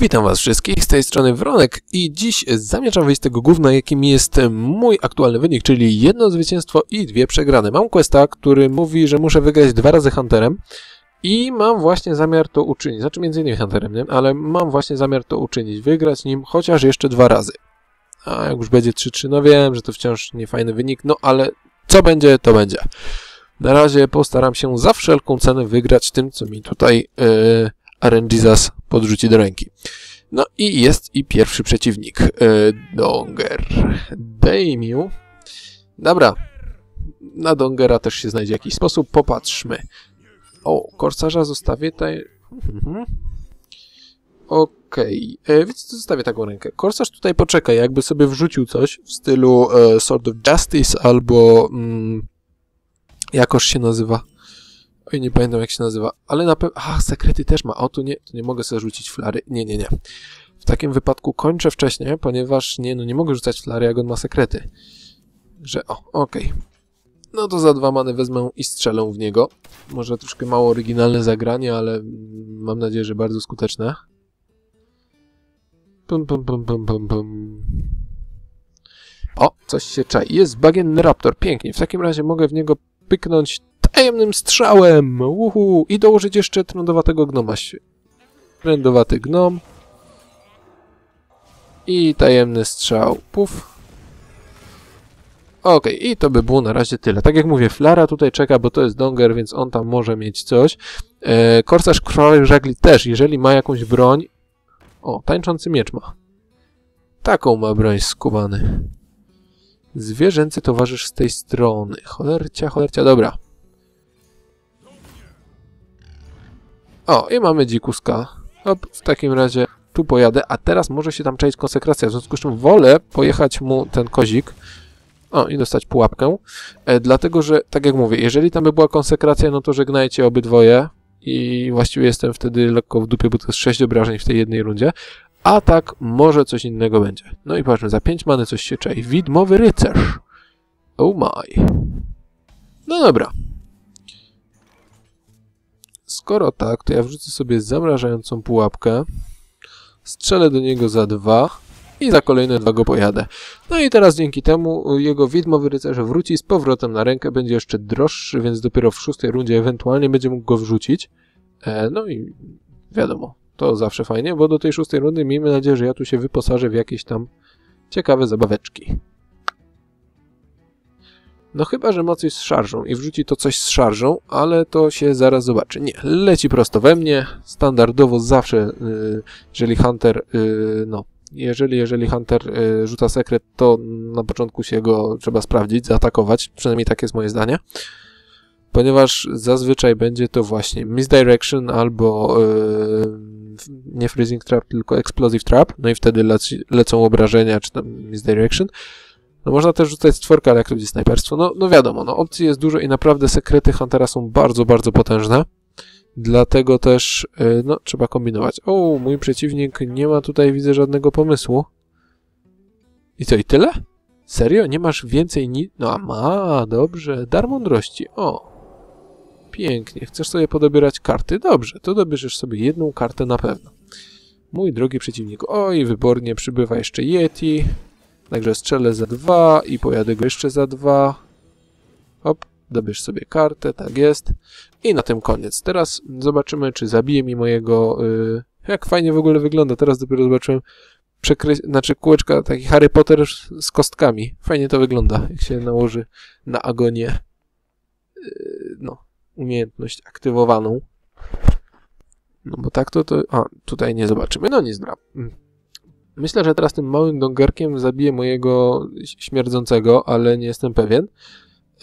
Witam was wszystkich, z tej strony Wronek i dziś zamierzam wyjść z tego gówna, jakim jest mój aktualny wynik, czyli jedno zwycięstwo i dwie przegrane. Mam questa, który mówi, że muszę wygrać dwa razy Hunterem i mam właśnie zamiar to uczynić, znaczy między innymi Hunterem, nie? ale mam właśnie zamiar to uczynić, wygrać nim chociaż jeszcze dwa razy. A jak już będzie 3-3, no wiem, że to wciąż niefajny wynik, no ale co będzie, to będzie. Na razie postaram się za wszelką cenę wygrać tym, co mi tutaj yy, RNGizas podrzuci do ręki. No i jest i pierwszy przeciwnik. Yy, Donger. Dejmiu. Dobra. Na Dongera też się znajdzie jakiś sposób. Popatrzmy. O, korsarza zostawię tutaj... Mhm. Okej, okay. wiecie co, zostawię taką rękę. Korsarz tutaj poczeka, jakby sobie wrzucił coś w stylu e, Sword of Justice albo... Mm, jakoż się nazywa? Oj, nie pamiętam jak się nazywa, ale na pewno... Ach, sekrety też ma. O, tu nie, tu nie mogę sobie rzucić flary. Nie, nie, nie. W takim wypadku kończę wcześniej, ponieważ nie, no nie mogę rzucać flary, jak on ma sekrety. Że, o, okej. Okay. No to za dwa many wezmę i strzelę w niego. Może troszkę mało oryginalne zagranie, ale mam nadzieję, że bardzo skuteczne. Pum, pum, pum, pum, pum, pum. O, coś się czai. Jest bagienny raptor. Pięknie. W takim razie mogę w niego pyknąć tajemnym strzałem. Uhu. I dołożyć jeszcze trądowatego gnoma. Trędowaty gnom. I tajemny strzał. Puf. Okej, okay, i to by było na razie tyle. Tak jak mówię, Flara tutaj czeka, bo to jest Donger, więc on tam może mieć coś. E, Korsarz Królowej Żagli też, jeżeli ma jakąś broń... O, tańczący miecz ma. Taką ma broń skubany. Zwierzęcy towarzysz z tej strony. Cholercia, cholercia, dobra. O, i mamy dzikuska. Hop, w takim razie tu pojadę, a teraz może się tam czaić konsekracja, w związku z czym wolę pojechać mu ten kozik, o, i dostać pułapkę. E, dlatego, że, tak jak mówię, jeżeli tam by była konsekracja, no to żegnajcie obydwoje. I właściwie jestem wtedy lekko w dupie, bo to jest 6 obrażeń w tej jednej rundzie. A tak, może coś innego będzie. No i patrzmy, za 5 many coś się czai. Widmowy rycerz. Oh my. No dobra. Skoro tak, to ja wrzucę sobie zamrażającą pułapkę. Strzelę do niego za dwa i za kolejne dwa go pojadę. No i teraz dzięki temu jego widmowy rycerz wróci z powrotem na rękę, będzie jeszcze droższy, więc dopiero w szóstej rundzie ewentualnie będzie mógł go wrzucić. E, no i wiadomo, to zawsze fajnie, bo do tej szóstej rundy miejmy nadzieję, że ja tu się wyposażę w jakieś tam ciekawe zabaweczki. No chyba, że ma coś z szarżą i wrzuci to coś z szarżą, ale to się zaraz zobaczy. Nie, leci prosto we mnie, standardowo zawsze, yy, jeżeli Hunter, yy, no, jeżeli, jeżeli Hunter y, rzuca sekret, to na początku się go trzeba sprawdzić, zaatakować, przynajmniej tak jest moje zdanie, ponieważ zazwyczaj będzie to właśnie misdirection albo y, nie freezing trap, tylko explosive trap, no i wtedy leci, lecą obrażenia, czy tam misdirection. No można też rzucać stworka, ale jak to snajperstwo, no, no wiadomo, no opcji jest dużo i naprawdę sekrety Huntera są bardzo, bardzo potężne. Dlatego też, y, no, trzeba kombinować. O, mój przeciwnik nie ma tutaj, widzę, żadnego pomysłu. I co, i tyle? Serio? Nie masz więcej ni... No, a ma, dobrze. Dar mądrości. O. Pięknie. Chcesz sobie podobierać karty? Dobrze, to dobierzesz sobie jedną kartę na pewno. Mój drogi przeciwnik. Oj, wybornie przybywa jeszcze Yeti. Także strzelę za dwa i pojadę go jeszcze za dwa. Hop, dobierz sobie kartę, tak jest. I na tym koniec. Teraz zobaczymy, czy zabije mi mojego... Yy, jak fajnie w ogóle wygląda. Teraz dopiero zobaczyłem przekry... znaczy kółeczka, taki Harry Potter z kostkami. Fajnie to wygląda, jak się nałoży na agonię yy, no, umiejętność aktywowaną. No bo tak to, to... A, tutaj nie zobaczymy. No nic, dobra. Myślę, że teraz tym małym dongerkiem zabiję mojego śmierdzącego, ale nie jestem pewien.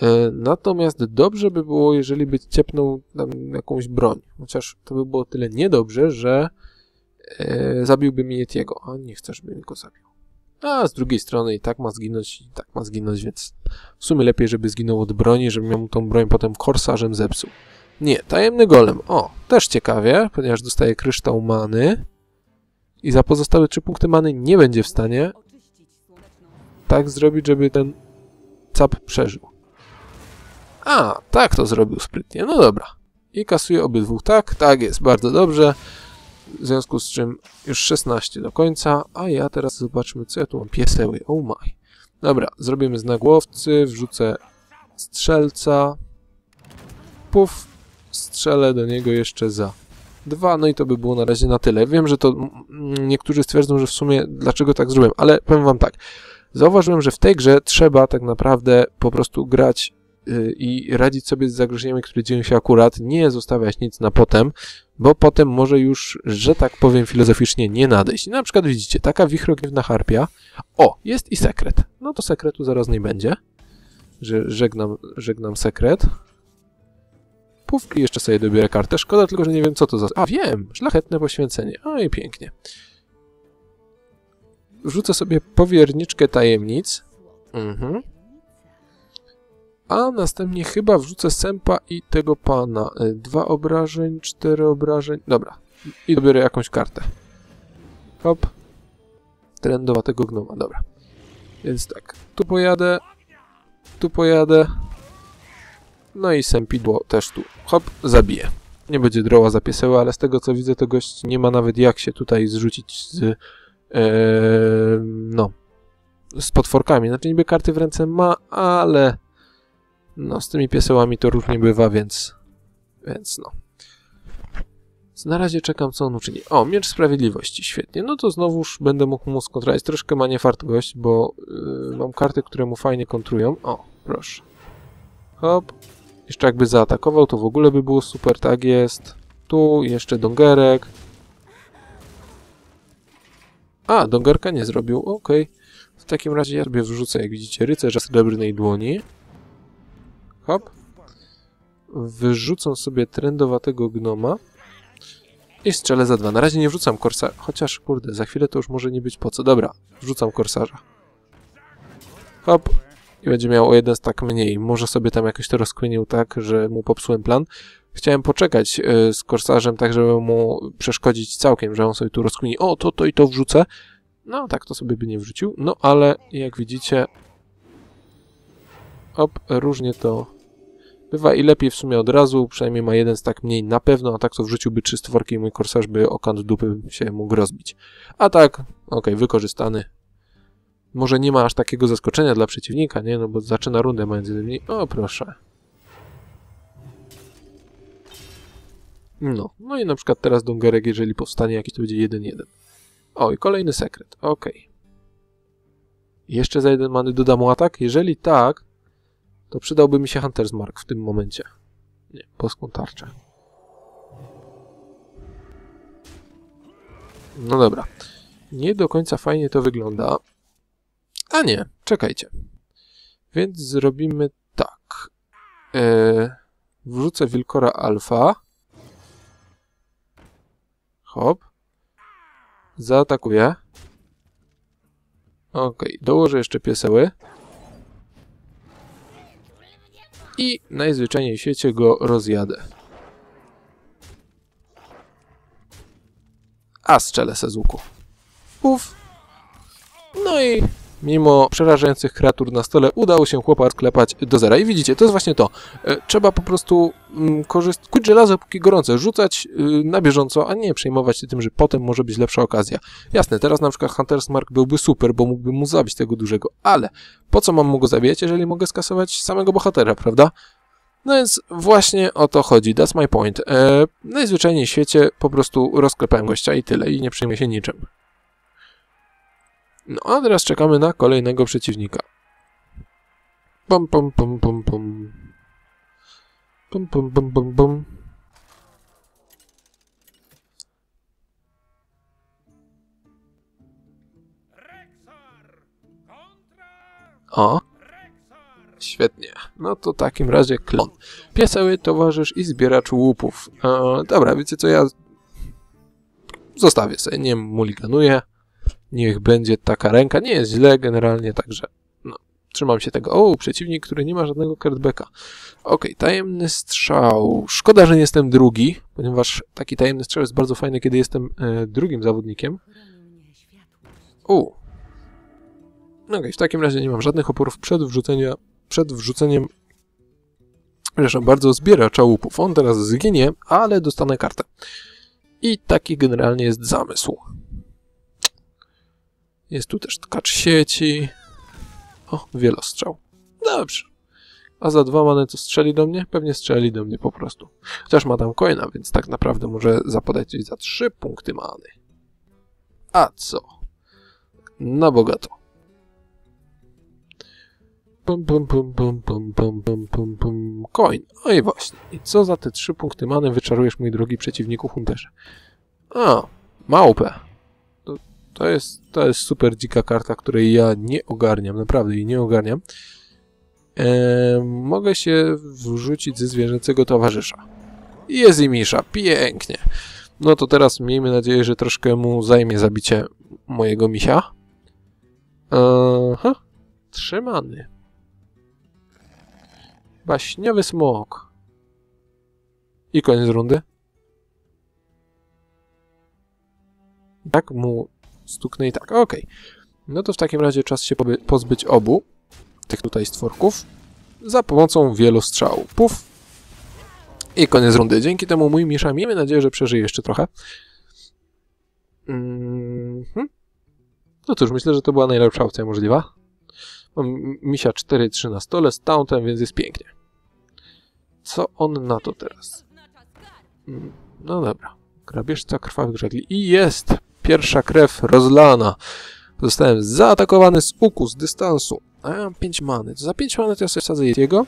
E, natomiast dobrze by było, jeżeli by ciepnął tam jakąś broń. Chociaż to by było tyle niedobrze, że e, zabiłby mi Yetiego. A nie chcę, żeby go zabił. A z drugiej strony i tak ma zginąć, i tak ma zginąć, więc w sumie lepiej, żeby zginął od broni, żeby miał tą broń potem korsarzem zepsuł. Nie, tajemny golem. O, też ciekawie, ponieważ dostaje kryształ many i za pozostałe trzy punkty many nie będzie w stanie tak zrobić, żeby ten cap przeżył. A, tak to zrobił sprytnie. No dobra. I kasuje obydwu. Tak, tak jest, bardzo dobrze. W związku z czym już 16 do końca, a ja teraz zobaczmy, co ja tu mam. Pieseły, oh my. Dobra, zrobimy znak łowcy, wrzucę strzelca. Puf, strzelę do niego jeszcze za dwa, no i to by było na razie na tyle. Wiem, że to niektórzy stwierdzą, że w sumie dlaczego tak zrobiłem, ale powiem wam tak. Zauważyłem, że w tej grze trzeba tak naprawdę po prostu grać yy, i radzić sobie z zagrożeniami, które dzieją się akurat, nie zostawiać nic na potem, bo potem może już, że tak powiem filozoficznie, nie nadejść. Na przykład widzicie, taka wichrogniewna harpia. O, jest i sekret. No to sekretu zaraz nie będzie. Że żegnam, żegnam sekret. Puf, i jeszcze sobie dobiorę kartę. Szkoda tylko, że nie wiem, co to za... A, wiem! Szlachetne poświęcenie. O i pięknie. Wrzucę sobie powierniczkę tajemnic. Mhm. A następnie chyba wrzucę sępa i tego pana. Y, dwa obrażeń, cztery obrażeń. Dobra. I dobiorę jakąś kartę. Hop. Trendowatego gnoma, dobra. Więc tak, tu pojadę, tu pojadę, no i sempidło też tu, hop, zabije. Nie będzie droła za pieseła, ale z tego co widzę, to gość nie ma nawet jak się tutaj zrzucić z, e, no, z potworkami. Znaczy niby karty w ręce ma, ale no, z tymi piesełami to różnie bywa, więc, więc no. Na razie czekam, co on uczyni. O, miecz sprawiedliwości, świetnie. No to znowuż będę mógł mu skontrować. Troszkę ma niefart gość, bo yy, mam karty, które mu fajnie kontrują. O, proszę. Hop. Jeszcze jakby zaatakował, to w ogóle by było super. Tak jest. Tu jeszcze dongerek. A, dongerka nie zrobił. Ok. W takim razie ja sobie wrzucę, jak widzicie, rycerza srebrnej dłoni. Hop. Wyrzucę sobie trendowatego gnoma. I strzelę za dwa. Na razie nie wrzucam korsarza. Chociaż, kurde, za chwilę to już może nie być po co. Dobra, wrzucam korsarza. Hop i będzie miał o jeden tak mniej. Może sobie tam jakoś to rozkminił tak, że mu popsułem plan. Chciałem poczekać y, z korsarzem tak, żeby mu przeszkodzić całkiem, że on sobie tu rozkmini. O, to, to i to wrzucę. No, tak to sobie by nie wrzucił. No, ale jak widzicie... Op, różnie to bywa i lepiej w sumie od razu, przynajmniej ma jeden tak mniej na pewno, a tak to wrzuciłby trzy stworki i mój korsarz by o kant dupy się mógł rozbić. A tak, ok, wykorzystany, może nie ma aż takiego zaskoczenia dla przeciwnika, nie? No bo zaczyna rundę mając jeden O, proszę. No, no i na przykład teraz Dongerek, jeżeli powstanie jakiś, to będzie 1-1. O, i kolejny sekret. Ok. Jeszcze za jeden many dodam atak? Jeżeli tak, to przydałby mi się Hunter's Mark w tym momencie. Nie, polską tarczę. No dobra. Nie do końca fajnie to wygląda. A nie, czekajcie. Więc zrobimy tak. E, wrzucę Wilkora Alfa. Hop. Zaatakuję. Ok, dołożę jeszcze pieseły. I najzwyczajniej w świecie go rozjadę. A strzelę se z łuku. Uf. No i mimo przerażających kreatur na stole, udało się chłopa sklepać do zera. I widzicie, to jest właśnie to. E, trzeba po prostu mm, korzystać, kuć żelazo póki gorące, rzucać y, na bieżąco, a nie przejmować się tym, że potem może być lepsza okazja. Jasne, teraz na przykład Hunter's Mark byłby super, bo mógłbym mu zabić tego dużego, ale po co mam mu go zabijać, jeżeli mogę skasować samego bohatera, prawda? No więc właśnie o to chodzi, that's my point. E, najzwyczajniej w świecie po prostu rozklepałem gościa i tyle, i nie przejmę się niczym. No a teraz czekamy na kolejnego przeciwnika. Pum. O. Świetnie. No to w takim razie klon. Pieseły, towarzysz i zbieracz łupów. E, dobra, wiecie co, ja zostawię sobie, nie muliganuję niech będzie taka ręka. Nie jest źle generalnie, także no, trzymam się tego. O, przeciwnik, który nie ma żadnego cardbacka. Ok, tajemny strzał. Szkoda, że nie jestem drugi, ponieważ taki tajemny strzał jest bardzo fajny, kiedy jestem e, drugim zawodnikiem. U. Ok, w takim razie nie mam żadnych oporów przed, wrzucenia, przed wrzuceniem Przepraszam bardzo, zbiera czałupów. On teraz zginie, ale dostanę kartę. I taki generalnie jest zamysł. Jest tu też tkacz sieci. O, wielostrzał. Dobrze. A za dwa many to strzeli do mnie? Pewnie strzeli do mnie po prostu. Chociaż ma tam coina, więc tak naprawdę może zapodać coś za trzy punkty many. A co? Na bogato. Pum, pum, pum, pum, pum, pum, pum, pum, pum. Coin. O i właśnie. I co za te trzy punkty many wyczarujesz, mój drogi przeciwniku Hunterze? A, małpę. To, jest, to jest super dzika karta, której ja nie ogarniam. Naprawdę jej nie ogarniam. Eee, mogę się wrzucić ze zwierzęcego towarzysza. Jest i misza. Pięknie. No to teraz miejmy nadzieję, że troszkę mu zajmie zabicie mojego misia. Aha. Trzymany. Baśniowy smok. I koniec rundy. Tak mu stuknę i tak. Okej. Okay. No to w takim razie czas się pozbyć obu tych tutaj stworków za pomocą wielu strzałów. Puf. I koniec rundy. Dzięki temu mój Misza, miejmy nadzieję, że przeżyje jeszcze trochę. Mm -hmm. No cóż, myślę, że to była najlepsza opcja możliwa. Mam Misia 4-3 na stole z tauntem, więc jest pięknie. Co on na to teraz? Mm, no dobra. Grabieżca krwawych żagli. I jest! Pierwsza krew rozlana. Zostałem zaatakowany z łuku, z dystansu. A ja mam 5 many. Za 5 many to ja sobie wsadzę jego.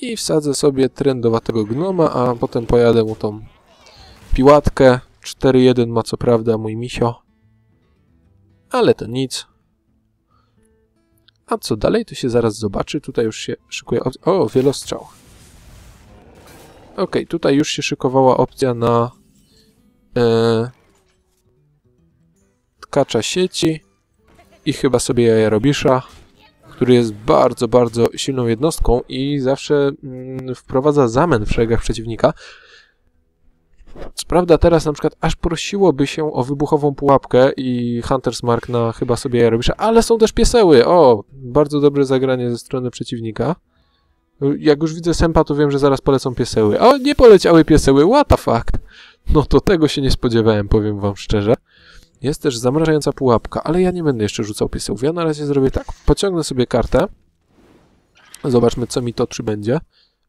I wsadzę sobie trendowatego gnoma, a potem pojadę mu tą piłatkę. 4-1 ma co prawda mój misio. Ale to nic. A co dalej, to się zaraz zobaczy. Tutaj już się szykuje. O, wielostrzał. Ok, tutaj już się szykowała opcja na e, tkacza sieci i chyba sobie Jajarobisza, który jest bardzo, bardzo silną jednostką i zawsze mm, wprowadza zamęt w szeregach przeciwnika. Co prawda teraz na przykład aż prosiłoby się o wybuchową pułapkę i Hunter's Mark na chyba sobie Jajarobisza, ale są też pieseły. O, bardzo dobre zagranie ze strony przeciwnika. Jak już widzę Sempa, to wiem, że zaraz polecą pieseły. O, nie poleciały pieseły, what the fuck? No to tego się nie spodziewałem, powiem wam szczerze. Jest też zamrażająca pułapka, ale ja nie będę jeszcze rzucał piesełów. Ja na razie zrobię tak. Pociągnę sobie kartę. Zobaczmy, co mi to przybędzie.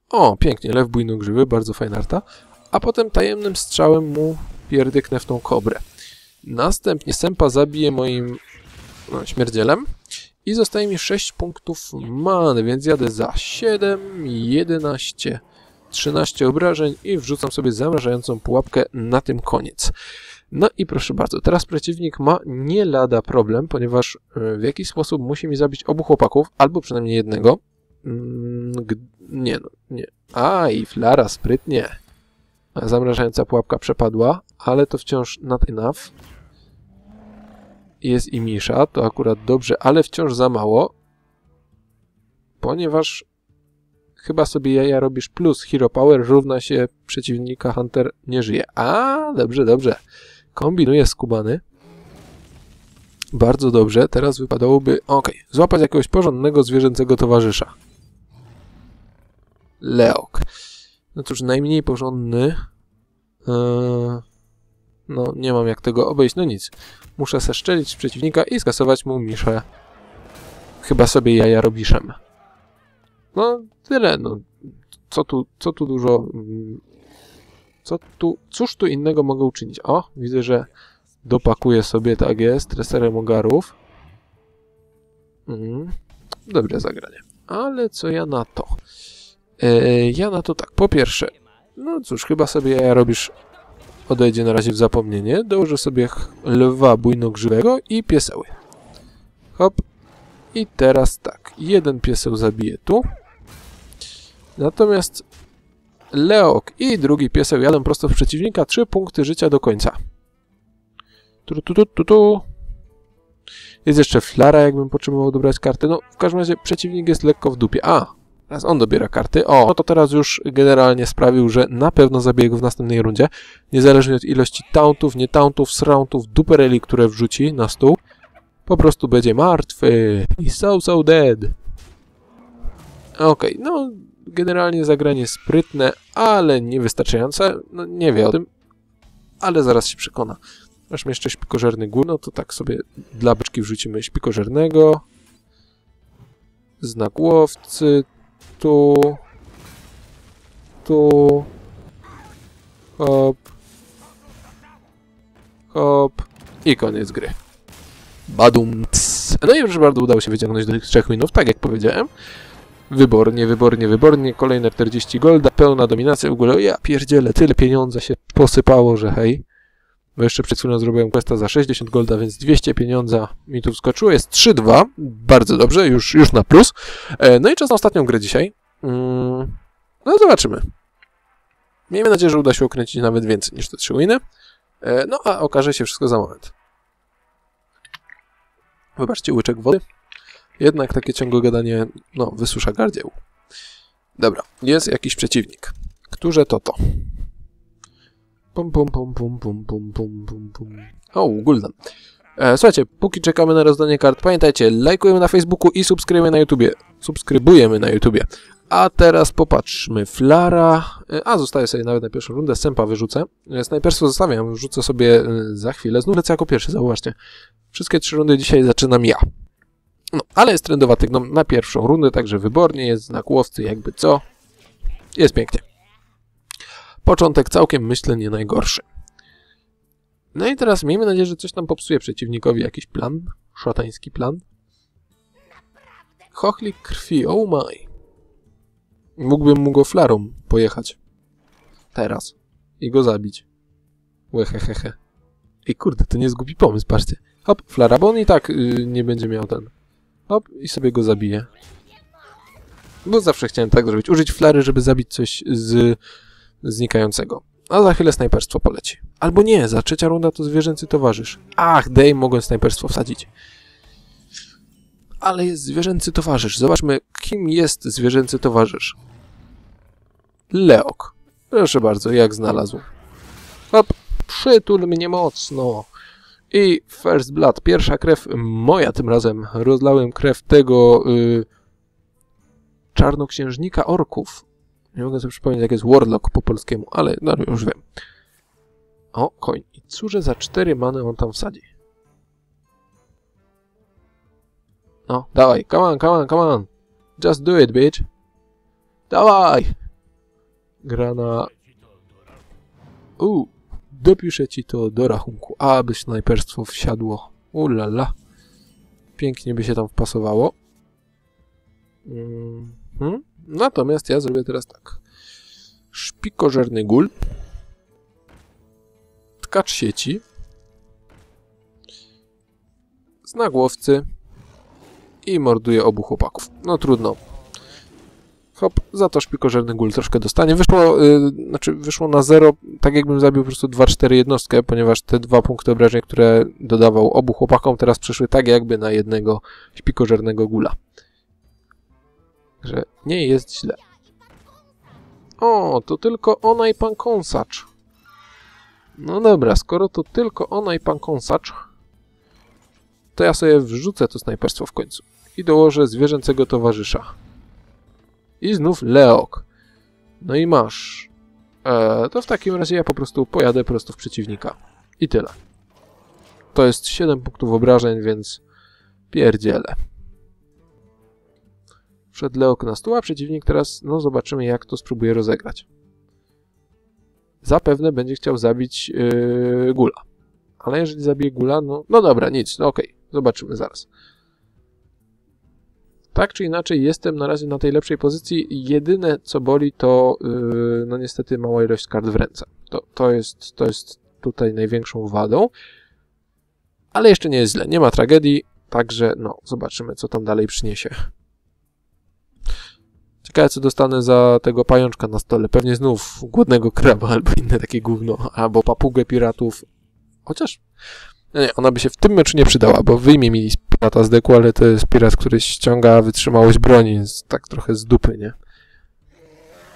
O, pięknie, lew bujno-grzywy, bardzo fajna arta. A potem tajemnym strzałem mu pierdyknę w tą kobrę. Następnie Sempa zabije moim no, śmierdzielem i zostaje mi 6 punktów many, więc jadę za 7, 11, 13 obrażeń i wrzucam sobie zamrażającą pułapkę na tym koniec. No i proszę bardzo, teraz przeciwnik ma nie lada problem, ponieważ e, w jakiś sposób musi mi zabić obu chłopaków, albo przynajmniej jednego. Mm, nie no, nie. A, i flara, sprytnie. Zamrażająca pułapka przepadła, ale to wciąż not enough. Jest i Misza, to akurat dobrze, ale wciąż za mało, ponieważ chyba sobie jaja robisz plus Hero Power równa się przeciwnika Hunter nie żyje. A, dobrze, dobrze. Kombinuje skubany. Bardzo dobrze. Teraz wypadałoby, ok, złapać jakiegoś porządnego zwierzęcego towarzysza. Leok. No cóż, najmniej porządny. Eee, no, nie mam jak tego obejść. No nic. Muszę seszczelić przeciwnika i skasować mu miszę. Chyba sobie jaja robiszem. No, tyle. No, co tu, co tu dużo mm, co tu, cóż tu innego mogę uczynić? O, widzę, że dopakuję sobie, tak jest, treserem ogarów. Mhm. Dobre zagranie. Ale co ja na to? E, ja na to tak, po pierwsze, no cóż, chyba sobie robisz odejdzie na razie w zapomnienie. Dołożę sobie lwa bujnogrzywego i pieseły. Hop. I teraz tak, jeden pieseł zabiję tu. Natomiast Leok i drugi pieseł jadą prosto w przeciwnika. Trzy punkty życia do końca. Tu, tu, tu, tu, tu. Jest jeszcze flara, jakbym potrzebował dobrać karty. No, w każdym razie przeciwnik jest lekko w dupie. A, teraz on dobiera karty. O, no to teraz już generalnie sprawił, że na pewno zabije go w następnej rundzie. Niezależnie od ilości tauntów, nie tauntów, srauntów, dupereli, które wrzuci na stół. Po prostu będzie martwy. I so, so dead. Okej, okay, no generalnie zagranie sprytne, ale niewystarczające. No nie wie o tym, ale zaraz się przekona. Masz jeszcze śpikożerny gór, no to tak sobie dla beczki wrzucimy śpikożernego. Znak łowcy. Tu. Tu. Hop. Hop. I koniec gry. Badum. Cs. No i proszę bardzo, udało się wyciągnąć do tych trzech minut, tak jak powiedziałem. Wybornie, wybornie, wybornie. Kolejne 40 golda, pełna dominacja. W ogóle ja pierdzielę, tyle pieniądza się posypało, że hej. Bo jeszcze przed chwilą zrobiłem questa za 60 golda, więc 200 pieniądza mi tu wskoczyło. Jest 3-2. Bardzo dobrze, już, już na plus. E, no i czas na ostatnią grę dzisiaj. Mm, no zobaczymy. Miejmy nadzieję, że uda się ukręcić nawet więcej niż te trzy winy. E, no a okaże się wszystko za moment. Wybaczcie, łyczek wody. Jednak takie ciągłe gadanie, no, wysusza gardzieł. Dobra, jest jakiś przeciwnik. Którze to to? Pum, pum, pum, pum, pum, pum, pum, pum, pum. O, Guldan. E, słuchajcie, póki czekamy na rozdanie kart, pamiętajcie, lajkujemy na Facebooku i subskrybujemy na YouTubie. Subskrybujemy na YouTubie. A teraz popatrzmy. Flara. E, a, zostaje sobie nawet na pierwszą rundę. Sępa wyrzucę. E, snajperstwo zostawiam. Wrzucę sobie e, za chwilę. Znów lecę jako pierwszy, zauważcie. Wszystkie trzy rundy dzisiaj zaczynam ja. No, ale jest trendowa tygną na pierwszą rundę, także wybornie jest znak łowcy, jakby co. Jest pięknie. Początek całkiem, myślę, nie najgorszy. No i teraz miejmy nadzieję, że coś tam popsuje przeciwnikowi. Jakiś plan? Szatański plan? Chochlik krwi, oh my. Mógłbym mu go flarą pojechać. Teraz. I go zabić. Łehehehe. I kurde, to nie jest głupi pomysł, patrzcie. Hop, flara, bo on i tak yy, nie będzie miał ten. Hop, i sobie go zabiję. Bo zawsze chciałem tak zrobić. Użyć flary, żeby zabić coś z znikającego. A za chwilę snajperstwo poleci. Albo nie, za trzecia runda to zwierzęcy towarzysz. Ach, Dej, mogłem snajperstwo wsadzić. Ale jest zwierzęcy towarzysz. Zobaczmy, kim jest zwierzęcy towarzysz. Leok. Proszę bardzo, jak znalazł. Hop, przytul mnie mocno. I First Blood, pierwsza krew moja tym razem. Rozlałem krew tego y, czarnoksiężnika orków. Nie mogę sobie przypomnieć, jak jest Warlock po polskiemu, ale no, już wiem. O, koń. I cóż za cztery many on tam wsadzi? No, dawaj, come on, come on, come on. Just do it, bitch. Dawaj! Gra na... Uuu, dopiszę ci to do rachunku, aby snajperstwo wsiadło. Ulala. Pięknie by się tam wpasowało. -hmm. Natomiast ja zrobię teraz tak. Szpikożerny gul. Tkacz sieci. Znak łowcy. I morduje obu chłopaków. No trudno. Hop, za to szpikożerny gul troszkę dostanie. Wyszło, yy, znaczy wyszło na zero, tak jakbym zabił po prostu 2-4 jednostkę, ponieważ te dwa punkty obrażeń, które dodawał obu chłopakom, teraz przeszły tak jakby na jednego śpikożernego gula że nie jest źle. O, to tylko ona i pan kąsacz. No dobra, skoro to tylko ona i pan kąsacz, to ja sobie wrzucę to snajperstwo w końcu i dołożę zwierzęcego towarzysza. I znów Leok. No i masz. E, to w takim razie ja po prostu pojadę prosto w przeciwnika. I tyle. To jest 7 punktów obrażeń, więc pierdzielę. Wszedł Leok na stół, a przeciwnik teraz, no zobaczymy jak to spróbuje rozegrać. Zapewne będzie chciał zabić yy, Gula. Ale jeżeli zabije Gula, no, no dobra, nic, no okej, okay, zobaczymy zaraz. Tak czy inaczej, jestem na razie na tej lepszej pozycji. Jedyne, co boli, to yy, no niestety mała ilość kart w ręce. To, to, jest, to jest tutaj największą wadą. Ale jeszcze nie jest źle, nie ma tragedii, także no, zobaczymy, co tam dalej przyniesie. Ciekawe, co dostanę za tego pajączka na stole. Pewnie znów głodnego kraba albo inne takie gówno. Albo papugę piratów. Chociaż... Nie, ona by się w tym meczu nie przydała, bo wyjmie mi pirata z deku, ale to jest pirat, który ściąga wytrzymałość broni, tak trochę z dupy, nie?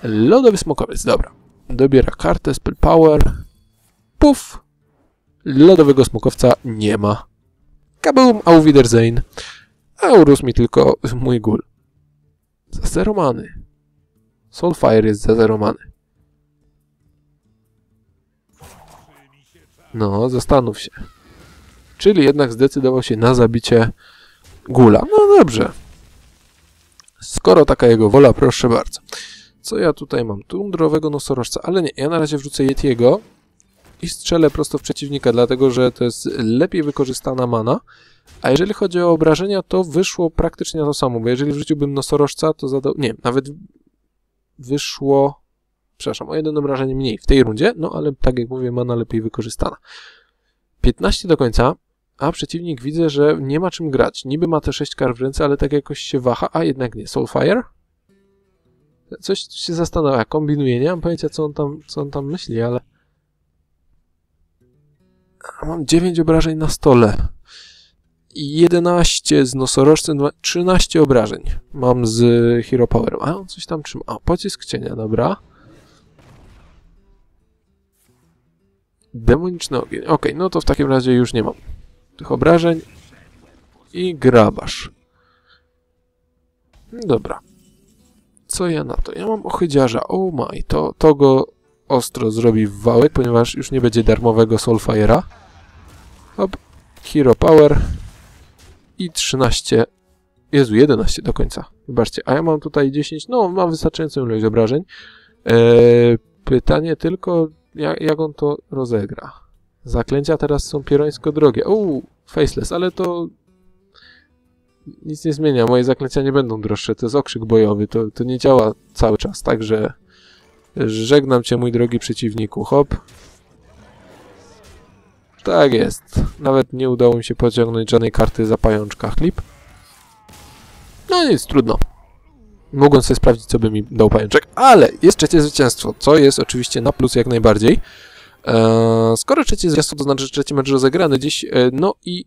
Lodowy smokowiec, dobra. Dobiera kartę, spell power. Puf! Lodowego smokowca nie ma. Kabum, auf Wiedersehen. A urósł mi tylko mój gul. Za zero many. Soulfire jest za zero many. No, zastanów się. Czyli jednak zdecydował się na zabicie Gula. No dobrze. Skoro taka jego wola, proszę bardzo. Co ja tutaj mam? Tundrowego nosorożca, ale nie, ja na razie wrzucę Yetiego i strzelę prosto w przeciwnika, dlatego że to jest lepiej wykorzystana mana. A jeżeli chodzi o obrażenia, to wyszło praktycznie to samo, bo jeżeli wrzuciłbym nosorożca, to zadał... Nie, nawet wyszło... Przepraszam, o jeden obrażenie mniej w tej rundzie, no ale tak jak mówię, mana lepiej wykorzystana. 15 do końca, a przeciwnik widzę, że nie ma czym grać. Niby ma te 6 kar w ręce, ale tak jakoś się waha, a jednak nie. Soulfire? Coś się zastanawia, kombinuje, nie mam pojęcia, co on tam, co on tam myśli, ale... Mam 9 obrażeń na stole. 11 z nosorożcem, 13 obrażeń mam z Hero Powerem. A on coś tam trzyma. A, pocisk cienia, dobra. Demoniczny ogień. Ok, no to w takim razie już nie mam tych obrażeń. I grabasz. Dobra. Co ja na to? Ja mam ochydziarza. Oh my, to, to go ostro zrobi w wałek, ponieważ już nie będzie darmowego Soulfire'a. Hop. Hero Power. I 13. Jezu, 11 do końca. Wybaczcie, a ja mam tutaj 10. No, mam wystarczającą ilość obrażeń. Eee, pytanie tylko, jak, jak on to rozegra. Zaklęcia teraz są pierońsko drogie. Uuu, faceless, ale to nic nie zmienia. Moje zaklęcia nie będą droższe. To jest okrzyk bojowy. To, to nie działa cały czas. Także żegnam cię, mój drogi przeciwniku. Hop. Tak jest. Nawet nie udało mi się pociągnąć żadnej karty za pajączka. Klip. No nic, trudno. Mogłem sobie sprawdzić, co by mi dał pajączek, ale jest trzecie zwycięstwo, co jest oczywiście na plus jak najbardziej. Eee, skoro trzecie zwiastun, to znaczy, trzeci mecz rozegrany dziś, e, no i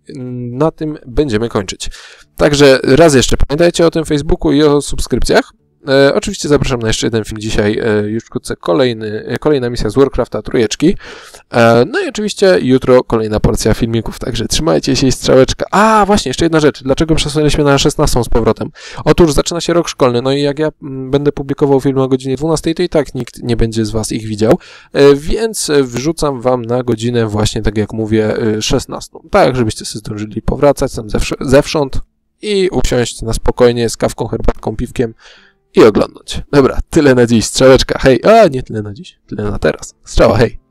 na tym będziemy kończyć. Także raz jeszcze pamiętajcie o tym Facebooku i o subskrypcjach. E, oczywiście zapraszam na jeszcze jeden film dzisiaj, e, już wkrótce kolejny, e, kolejna misja z Warcrafta trójeczki. E, no i oczywiście jutro kolejna porcja filmików, także trzymajcie się i strzałeczka. A, właśnie, jeszcze jedna rzecz. Dlaczego przesunęliśmy na 16 z powrotem? Otóż zaczyna się rok szkolny, no i jak ja mm, będę publikował film o godzinie 12, to i tak nikt nie będzie z Was ich widział, e, więc wrzucam Wam na godzinę właśnie, tak jak mówię, 16. E, tak, żebyście sobie zdążyli powracać tam zewsząd i usiąść na spokojnie z kawką, herbatką, piwkiem, i oglądać. Dobra, tyle na dziś. Strzałeczka, hej. A, nie tyle na dziś, tyle na teraz. Strzała, hej.